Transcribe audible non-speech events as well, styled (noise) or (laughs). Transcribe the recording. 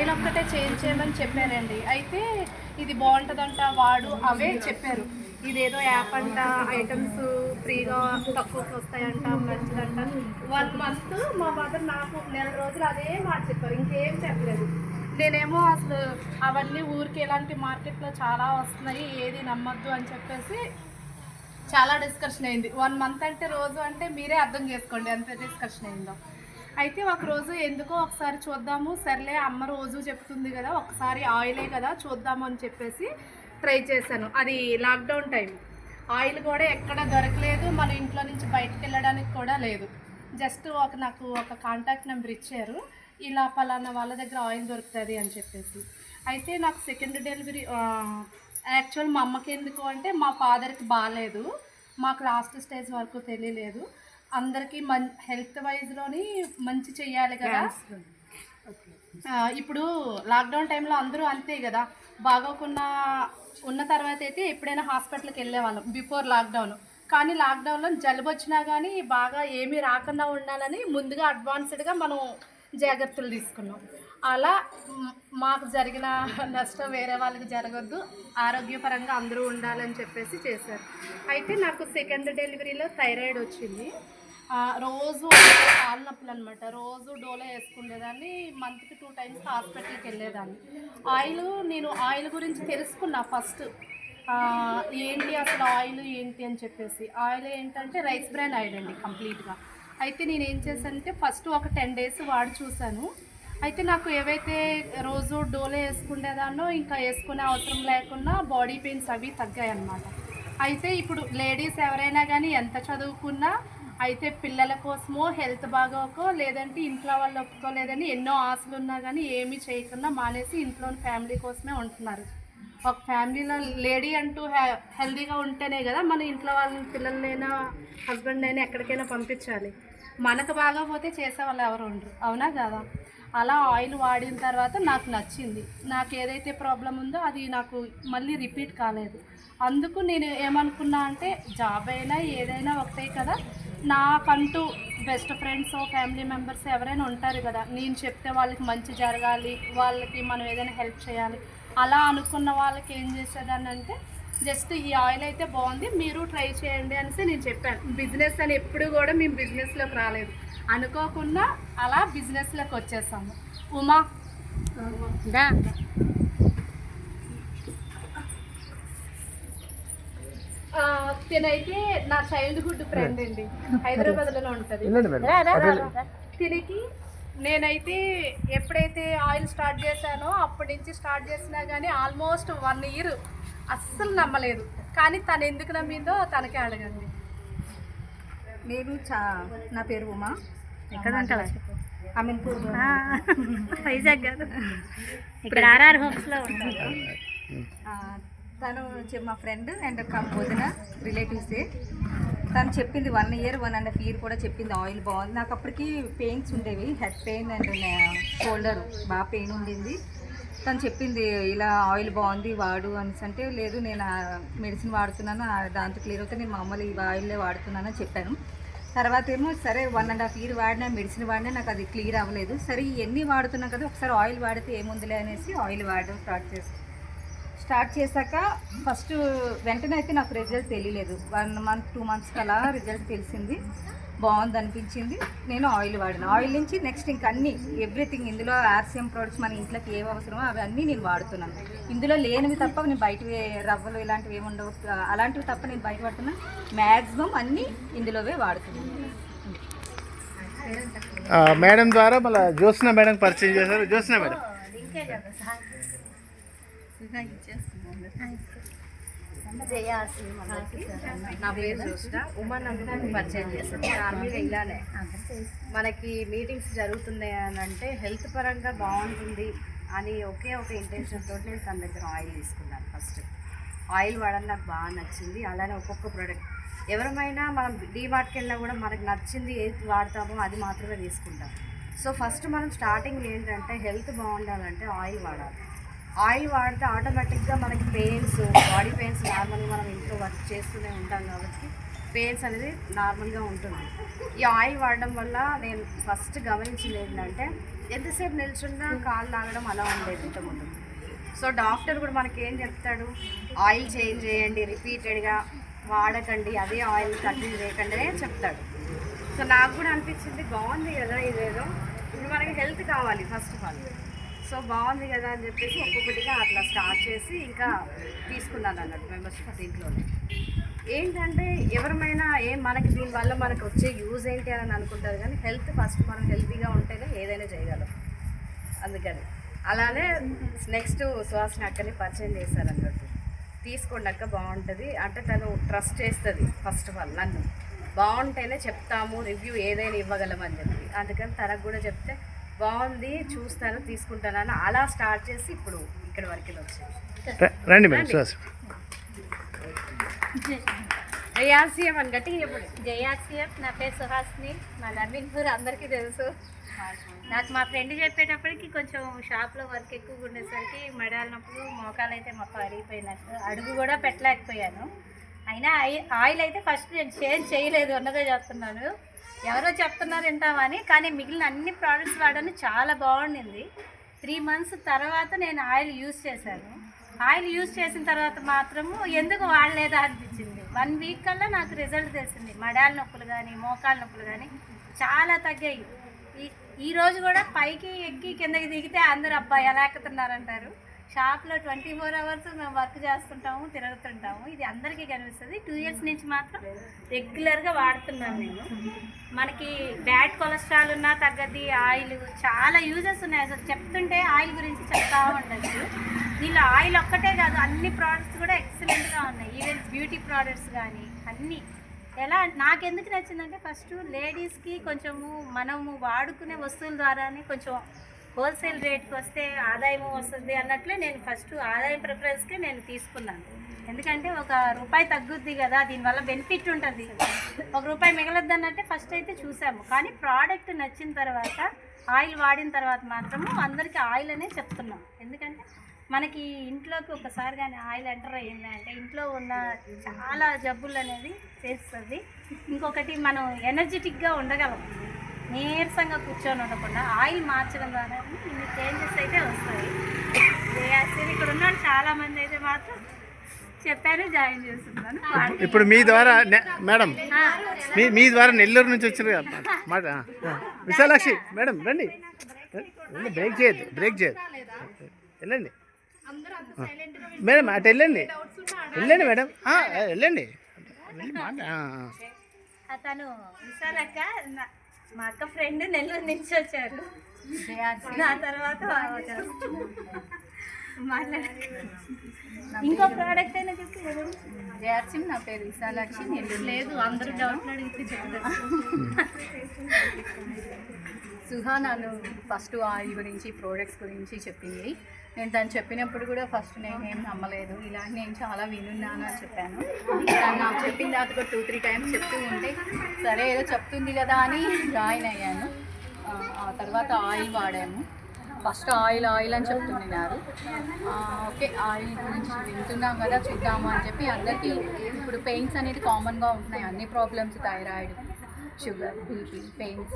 Oil ఒక్కటే change చేయమని చెప్పారండి. అయితే ఇది బాగుంటుందంట వాడు అవే చెప్పారు. ఇదేదో యాప్ అంట ఐటమ్స్ ఫ్రీగా తక్కువకి వస్తాయంట మంచిదంట. వన్ మంత్ మా మదర్ నాకు నెల రోజులు అదే మాట చెప్పారు. ఇంకేం చెప్పలేదు. నేనేమో అసలు అవన్నీ ఊరికి ఎలాంటి మార్కెట్లో చాలా వస్తున్నాయి ఏది నమ్మద్దు అని చెప్పేసి చాలా డిస్కషన్ అయింది. వన్ మంత్ అంటే రోజు అంటే మీరే అర్థం చేసుకోండి ఎంత డిస్కషన్ అయిందో. అయితే ఒక రోజు ఎందుకో ఒకసారి చూద్దాము. సర్లే అమ్మ రోజు చెప్తుంది కదా ఒకసారి ఆయిలే కదా చూద్దాము అని చెప్పేసి ట్రై చేశాను. అది లాక్డౌన్ టైం. ఆయిల్ కూడా ఎక్కడ దొరకలేదు మన ఇంట్లో నుంచి బయటకు వెళ్ళడానికి కూడా లేదు. జస్ట్ ఒక నాకు ఒక కాంటాక్ట్ నెంబర్ ఇచ్చారు. ఇలా పలానా వాళ్ళ దగ్గర ఆయిల్ దొరుకుతుంది అని చెప్పేసి. అయితే నాకు సెకండ్ డెలివరీ యాక్చువల్ మా అమ్మకి ఎందుకు అంటే మా ఫాదర్కి బాగాలేదు మాకు లాస్ట్ స్టేజ్ వరకు తెలియలేదు. అందరికీ మన్ హెల్త్ వైజ్లోని మంచి చెయ్యాలి కదా? ఇప్పుడు లాక్డౌన్ టైంలో అందరూ అంతే కదా? బాగోకుండా ఉన్న తర్వాత అయితే ఎప్పుడైనా హాస్పిటల్కి వెళ్ళేవాళ్ళం బిఫోర్ లాక్డౌన్. కానీ లాక్డౌన్లో జలుబు వచ్చినా కానీ బాగా ఏమీ రాకుండా ఉండాలని ముందుగా అడ్వాన్స్డ్గా మనం జాగ్రత్తలు తీసుకున్నాం. అలా మాకు జరిగిన నష్టం వేరే వాళ్ళకి జరగద్దు ఆరోగ్యపరంగా అందరూ ఉండాలని చెప్పేసి చేశారు. అయితే నాకు సెకండ్ డెలివరీలో థైరాయిడ్ వచ్చింది. రోజు కాళ్ళ నొప్పులు అనమాట రోజు డోలో వేసుకునేదాన్ని మంత్కి టూ టైమ్స్ హాస్పిటల్కి వెళ్ళేదాన్ని. ఆయిల్ నేను ఆయిల్ గురించి తెలుసుకున్నా ఫస్ట్. ఏంటి అసలు ఆయిల్ ఏంటి అని చెప్పేసి. ఆయిల్ ఏంటంటే రైస్ బ్రాన్ ఆయిల్ అండి కంప్లీట్గా. అయితే నేను ఏం చేశానంటే ఫస్ట్ ఒక టెన్ డేస్ వాడి చూశాను. అయితే నాకు ఏవైతే రోజు డోలో వేసుకునేదాన్నో ఇంకా వేసుకునే అవసరం లేకుండా బాడీ పెయిన్స్ అవి తగ్గాయి అన్నమాట అయితే ఇప్పుడు లేడీస్ ఎవరైనా కానీ ఎంత చదువుకున్నా అయితే పిల్లల కోసమో హెల్త్ బాగోకో లేదంటే ఇంట్లో వాళ్ళు ఒప్పుకోలేదని ఎన్నో ఆశలు ఉన్నా కానీ ఏమీ చేయకుండా మానేసి ఇంట్లోని ఫ్యామిలీ కోసమే ఉంటున్నారు. ఒక ఫ్యామిలీలో లేడీ అంటూ హె- హెల్దీగా ఉంటేనే కదా మన ఇంట్లో వాళ్ళని పిల్లలనైనా హస్బెండ్ అయినా ఎక్కడికైనా పంపించాలి. మనకు బాగోపోతే చేసే వాళ్ళు ఎవరు ఉండరు. అవునా కదా అలా ఆయిల్ వాడిన తర్వాత నాకు నచ్చింది. నాకు ఏదైతే ప్రాబ్లం ఉందో అది నాకు మళ్ళీ రిపీట్ కాలేదు. అందుకు నేను ఏమనుకున్నా అంటే జాబ్ అయినా ఏదైనా ఒకటే కదా. నాకంటూ బెస్ట్ ఫ్రెండ్స్ ఫ్యామిలీ మెంబర్స్ ఎవరైనా ఉంటారు కదా. నేను చెప్తే వాళ్ళకి మంచి జరగాలి వాళ్ళకి మనం ఏదైనా హెల్ప్ చేయాలి. అలా అనుకున్న వాళ్ళకి ఏం చేసేదాన్ని అంటే జస్ట్ ఈ ఆయిల్ అయితే బాగుంది మీరు ట్రై చేయండి అనేసి నేను చెప్పాను. బిజినెస్ అని ఎప్పుడు కూడా మేము బిజినెస్లోకి రాలేదు. అనుకోకుండా అలా బిజినెస్లోకి వచ్చేసాము. ఉమా. ఆ, తినైతే నా చైల్డ్హుడ్ ఫ్రెండ్ అండి. హైదరాబాద్లోనే ఉంటుంది. తినికి నేనైతే ఎప్పుడైతే ఆయిల్ స్టార్ట్ చేశానో అప్పటి నుంచి స్టార్ట్ చేసినా కానీ ఆల్మోస్ట్ వన్ ఇయర్ అస్సలు నమ్మలేదు. కానీ తను ఎందుకు నమ్మిందో తనకే అడగండి. నేను చా నా పేరు ఉమా. ఎక్కడ ఉంటావా? అమీన్పూర్ వైజాగ్ కాదు. ఇక్కడ ఆర్ఆర్ హోమ్స్లో ఉంటాను. ఆ, తను మా ఫ్రెండ్ అండ్ వదిన రిలేటివ్సే తను చెప్పింది one year one and half year కూడా చెప్పింది ఆయిల్ బాగుంది. నాకు అప్పటికి పెయిన్స్ ఉండేవి హెడ్ పెయిన్ అండ్ షోల్డర్ బాగా పెయిన్ ఉండింది. తను చెప్పింది ఇలా ఆయిల్ బాగుంది వాడు అనేసి అంటే లేదు నేను మెడిసిన్ వాడుతున్నాను దాంతో క్లియర్ అవుతే నేను మామూలు ఈ ఆయిల్లే వాడుతున్నానని చెప్పాను. తర్వాత ఏమో సరే వన్ అండ్ హాఫ్ ఇయర్ వాడినా మెడిసిన్ వాడినా నాకు అది క్లియర్ అవ్వలేదు. సరే ఇవన్నీ వాడుతున్నాం కదా ఒకసారి ఆయిల్ వాడితే ఏముందిలే అనేసి ఆయిల్ వాడడం స్టార్ట్ చేసి స్టార్ట్ చేశాక ఫస్ట్ వెంటనే అయితే నాకు రిజల్ట్ తెలియలేదు. వన్ మంత్ టూ మంత్స్కి అలా రిజల్ట్ తెలిసింది. బాగుంది అనిపించింది నేను ఆయిల్ వాడిన. ఆయిల్ నుంచి నెక్స్ట్ ఇంక అన్ని ఎవ్రీథింగ్ ఇందులో ఆర్సిఎం ప్రొడక్ట్స్ మన ఇంట్లోకి ఏవి అవసరమో అవి అన్నీ నేను వాడుతున్నాను. ఇందులో లేనివి తప్ప నేను బయటవి రవ్వలు ఇలాంటివి ఏమి ఉండవు. అలాంటివి తప్ప నేను బయట వాడుతున్నా మ్యాక్సిమం అన్నీ ఇందులోవే వాడుతున్నాను. ఆ, మేడం ద్వారా మళ్ళీ జ్యోత్స్న మేడం పరిచయం చేశారు. జ్యోత్స్న మేడం. నా పేరు జోష్న ఉమన్ అందుకు పరిచయం చేస్తాను నార్మల్గా ఇలానే మనకి మీటింగ్స్ జరుగుతున్నాయి అని అంటే హెల్త్ పరంగా బాగుంటుంది అని ఒకే ఒక ఇంటెన్షన్ తోటి నేను తన దగ్గర ఆయిల్ తీసుకున్నాను ఫస్ట్. ఆయిల్ వాడడం నాకు బాగా నచ్చింది. అలానే ఒక్కొక్క ప్రోడక్ట్ ఎవరమైనా మనం డీమార్ట్కి వెళ్ళినా కూడా మనకు నచ్చింది ఏది వాడతామో అది మాత్రమే తీసుకుంటాం. సో ఫస్ట్ మనం స్టార్టింగ్ ఏంటంటే హెల్త్ బాగుండాలంటే ఆయిల్ వాడాలి. ఆయిల్ వాడితే ఆటోమేటిక్గా మనకి పెయిన్స్ బాడీ పెయిన్స్ నార్మల్గా మనం ఇంట్లో వర్క్ చేస్తూనే ఉంటాం కాబట్టి పెయిన్స్ అనేది నార్మల్గా ఉంటుంది. ఈ ఆయిల్ వాడడం వల్ల నేను ఫస్ట్ గమనించింది ఏంటంటే ఎంతసేపు నిల్చున్నా కాళ్ళు లాగడం అలా ఉండేది ఇంతకుముందు. సో డాక్టర్ కూడా మనకి ఏం చెప్తాడు? ఆయిల్ చేంజ్ చేయండి రిపీటెడ్గా వాడకండి అదే ఆయిల్ కంటిన్యూ చేయకండి చెప్తాడు. సో నాకు కూడా అనిపించింది బాగుంది కదా ఇదేదో. ఇప్పుడు మనకి హెల్త్ కావాలి ఫస్ట్ ఆఫ్ ఆల్. సో బాగుంది కదా అని చెప్పేసి ఒక్కొక్కటిగా అట్లా స్టార్ట్ చేసి ఇంకా తీసుకున్నాను అన్నట్టు మెంబర్షిప్ దీంట్లోనే. ఏంటంటే ఎవరమైనా ఏం మనకి దీనివల్ల మనకు వచ్చే యూజ్ ఏంటి అని అనుకుంటారు కానీ హెల్త్ ఫస్ట్ మనం హెల్తీగా ఉంటేనే ఏదైనా చేయగలం. అందుకని. అలానే నెక్స్ట్ సుహాసిని అక్కని పరిచయం చేశారు అన్నట్టు. తీసుకోండి బాగుంటుంది. అంటే తను ట్రస్ట్ చేస్తుంది ఫస్ట్ ఆఫ్ ఆల్ నన్ను. బాగుంటేనే చెప్తాము రివ్యూ ఏదైనా ఇవ్వగలం అని చెప్పి. అందుకని తనకు కూడా చెప్తే బాగుంది చూస్తాను తీసుకుంటాను అని అలా స్టార్ట్ చేసి ఇప్పుడు ఇక్కడ వరకు రండి మేడం రియాసియం అని గట్టిగా చెప్పండి. జయాక్సిఎఫ్ నా పేరు సుహాస్ని మా నర్మీన్పూర్ అందరికీ తెలుసు. నాకు మా ఫ్రెండ్ చెప్పేటప్పటికి కొంచెం షాప్లో వర్క్ ఎక్కువగా ఉండేసరికి మెడాలినప్పుడు మోకాలు అయితే మొత్తం అరిగిపోయినట్టు. అడుగు కూడా పెట్టలేకపోయాను. అయినా ఆయి- ఆయిల్ అయితే ఫస్ట్ నేను చేంజ్ చేయలేదు అన్నదే చెప్తున్నాను. ఎవరో చెప్తున్నారు వింటామని కానీ మిగిలిన అన్ని ప్రోడక్ట్స్ వాడని చాలా బాగుండింది. త్రీ మంత్స్ తర్వాత నేను ఆయిల్ యూజ్ చేశాను. ఆయిల్ యూస్ చేసిన తర్వాత మాత్రము ఎందుకు వాడలేదా అనిపించింది. వన్ వీక్ కల్లా నాకు రిజల్ట్ తెలిసింది. మడాల నొప్పులు కానీ మోకాల నొప్పులు కానీ చాలా తగ్గాయి. ఈ- ఈ రోజు కూడా పైకి ఎక్కి కిందకి దిగితే అందరు అబ్బాయి ఎలా ఎక్కుతున్నారంటారు? షాప్లో ట్వంటీ ఫోర్ అవర్స్ మేము వర్క్ చేస్తుంటాము తిరుగుతుంటాము. ఇది అందరికీ కనిపిస్తుంది. టూ ఇయర్స్ నుంచి మాత్రం రెగ్యులర్గా వాడుతున్నాను నేను. మనకి బ్యాడ్ కొలెస్ట్రాల్ ఉన్నా తగ్గది ఆయిల్ చాలా యూజెస్ ఉన్నాయి. అసలు చెప్తుంటే ఆయిల్ గురించి చెప్తా ఉండొచ్చు. దీనిలో ఆయిల్ ఒక్కటే కాదు అన్ని ప్రోడక్ట్స్ కూడా ఎక్సలెంట్గా ఉన్నాయి. ఈవెన్ బ్యూటీ ప్రోడక్ట్స్ కానీ అన్నీ. ఎలా నాకు ఎందుకు నచ్చిందంటే ఫస్ట్ లేడీస్కి కొంచెము మనము వాడుకునే వస్తువుల ద్వారానే కొంచెం హోల్సేల్ రేట్కి వస్తే ఆదాయం వస్తుంది అన్నట్లే నేను ఫస్ట్ ఆదాయం ప్రిఫరెన్స్కే నేను తీసుకున్నాను. ఎందుకంటే ఒక రూపాయి తగ్గుద్ది కదా దీనివల్ల బెనిఫిట్ ఉంటుంది. ఒక రూపాయి మిగలద్దు అన్నట్టే ఫస్ట్ అయితే చూసాము. కానీ ప్రోడక్ట్ నచ్చిన తర్వాత ఆయిల్ వాడిన తర్వాత మాత్రము అందరికీ ఆయిల్ అనే చెప్తున్నాం. ఎందుకంటే మనకి ఇంట్లోకి ఒకసారి కానీ ఆయిల్ ఎంటర్ అయ్యింది అంటే ఇంట్లో ఉన్న చాలా జబ్బులు అనేది చేస్తుంది. ఇంకొకటి మనం ఎనర్జెటిక్గా ఉండగలం. నీరసంగా కూర్చొని ఉండకుండా ఆయిల్ మార్చడం ద్వారా ఇన్ని చేంజెస్ అయితే వస్తాయి. యాక్చువల్లీ ఇక్కడ ఉన్న వాళ్ళు చాలా మంది అయితే మాత్రం చెప్పారు జాయిన్ చేస్తున్నాను. ఇప్పుడు మీ ద్వారా మేడం మీ మీ ద్వారా నెల్లూరు నుంచి వచ్చారు కదా మాట. విశాలాక్షి మేడం రండి. బ్రేక్ చేయొద్దు బ్రేక్ చేయొద్దు. వెళ్ళండి. మేడం అటు వెళ్ళండి. వెళ్ళండి మేడం. వెళ్ళండి. వెళ్ళి మాట. అతను విశాలక్క మా అక్క ఫ్రెండ్ నెల్లూరు నుంచి వచ్చారు. నా తర్వాత ఇంకో ప్రోడక్ట్ అయినా చెప్పి జయార్సిం నా పేరు విశాలాక్షి నేను లేదు అందరూ డౌట్లు అడిగితే చెప్తారు. (laughs) సుహా నన్ను ఫస్ట్ ఆయిల్ గురించి ప్రోడక్ట్స్ గురించి చెప్పింది. నేను తను చెప్పినప్పుడు కూడా ఫస్ట్ నేను ఏం నమ్మలేదు. ఇలా నేను చాలా వినున్నాను అని చెప్పాను. తను నాకు చెప్పిన తర్వాత ఒక టూ త్రీ టైమ్స్ చెప్తూ ఉంటే సరే ఏదో చెప్తుంది కదా అని జాయిన్ అయ్యాను. ఆ, తర్వాత ఆయిల్ వాడాము. ఫస్ట్ ఆయిల్ ఆయిల్ అని చెప్తున్నారు. ఓకే ఆయిల్ గురించి వింటున్నాం కదా చూద్దాము అని చెప్పి అందరికీ ఇప్పుడు పెయిన్స్ అనేది కామన్గా ఉంటున్నాయి. అన్ని problems thyroid sugar BP pains